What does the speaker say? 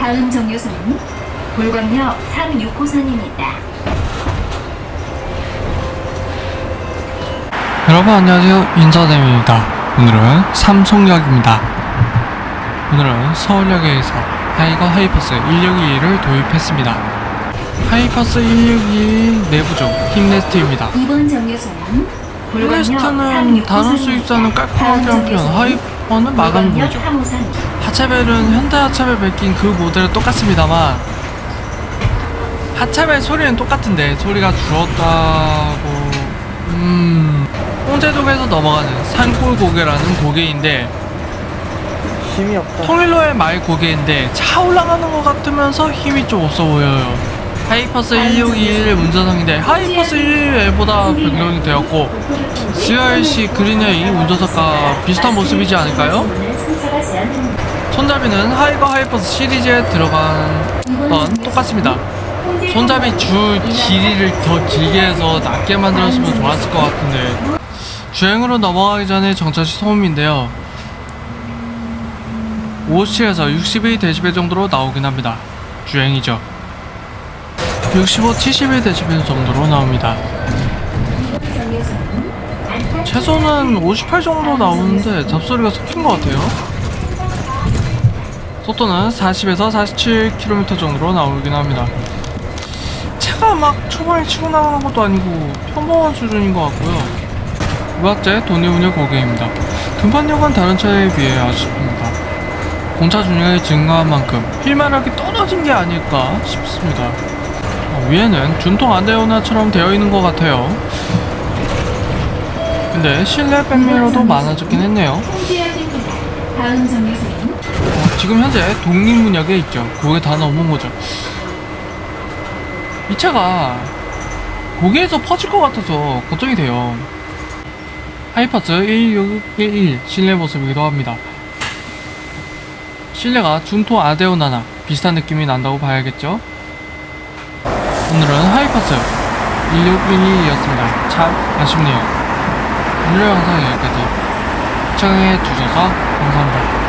다음 정류소는 불광역 369선입니다. 여러분 안녕하세요. 인사dem입니다. 오늘은 삼성역입니다. 오늘은 서울역에서 타이거 하이퍼스 162를 도입했습니다. 하이퍼스 162 내부조 킹네스트입니다. 이번 정류소는 불광역 킹네스트는 다른 수입사는 깔끔하게 한 편 하이 퍼는 마감 보이죠. 3호선 하차벨은 현대 하차벨 베낀 그 모델은 똑같습니다만 하차벨 소리는 똑같은데 소리가 줄었다고. 음 홍제동에서 넘어가는 산골 고개라는 고개인데 힘이 없다. 통일로의 말 고개인데 차 올라가는 것 같으면서 힘이 좀 없어 보여요 하이퍼스 1621 운전석인데 하이퍼스 111보다 변경이 되었고 CRC 그린웨이 운전석과 비슷한 모습이지 않을까요? 손잡이는 하이거 하이퍼스 시리즈에 들어간 건 똑같습니다. 손잡이 줄 길이를 더 길게 해서 낮게 만들었으면 좋았을 것 같은데 주행으로 넘어가기 전에 정차시 소음인데요 57에서 62dB 정도로 나오긴 합니다 주행이죠 65, 71dB 정도로 나옵니다 최소는 58 정도 나오는데 잡소리가 섞인 것 같아요. 속도는 40에서 47km 정도로 나오긴 합니다. 차가 막 초반에 치고 나가는 것도 아니고 평범한 수준인 것 같고요. 무학제 돈이운영 고객입니다. 등판력은 다른 차에 비해 아쉽습니다. 공차 중량이 증가한 만큼 휠마력이 떨어진 게 아닐까 싶습니다. 어, 위에는 준통 안대운하처럼 되어 있는 것 같아요. 근데 실내 백미러도 많아졌긴 했네요. 어, 지금 현재 독립문역에 있죠. 그게 다 넘은 거죠. 이 차가 고개에서 퍼질 것 같아서 걱정이 돼요. 하이퍼스 1611 실내 모습이기도 합니다. 실내가 준토 아데오나나 비슷한 느낌이 난다고 봐야겠죠. 오늘은 하이퍼스 1612였습니다. 참 아쉽네요. 오늘 영상 여기까지 시청해 주셔서 감사합니다.